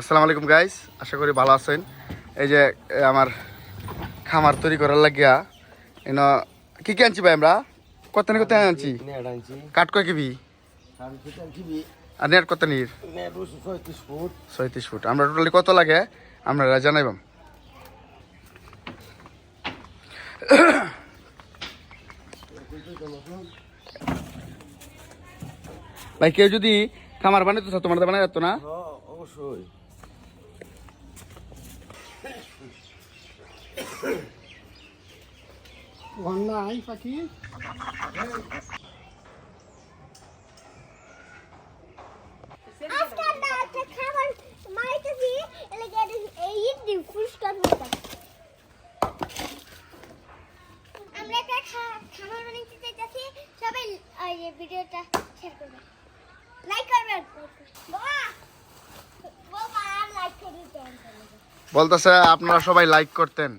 আসসালামু আলাইকুম গাইস আশা করি ভালো আছেন। এই যে আমার খামার তৈরি করার লাগিয়া এন কি কি আনছি ভাই আমরা? কত নির কত আনছি? কাঠ কয় কিবি? আর নেট কত নির? ছয়ত্রিশ ফুট। আমরা টোটালি কত লাগে? আমরা জানাইবাম ভাই কেউ যদি খামার বানাইতো তোমার বানাই যেত না? অবশ্যই নাই পাখি আজকাল না একটা খাবার মাইতেছি এলাকা এই দি ফুসকার মতো আমরা একটা খা- খাবার বানাইতে চাইতেছি সবাই ভিডিওটা শেয়ার করবে। লাইক করবেন বাবা বাবা আর লাইক করে দিতে বলতেছে আপনারা সবাই লাইক করতেন।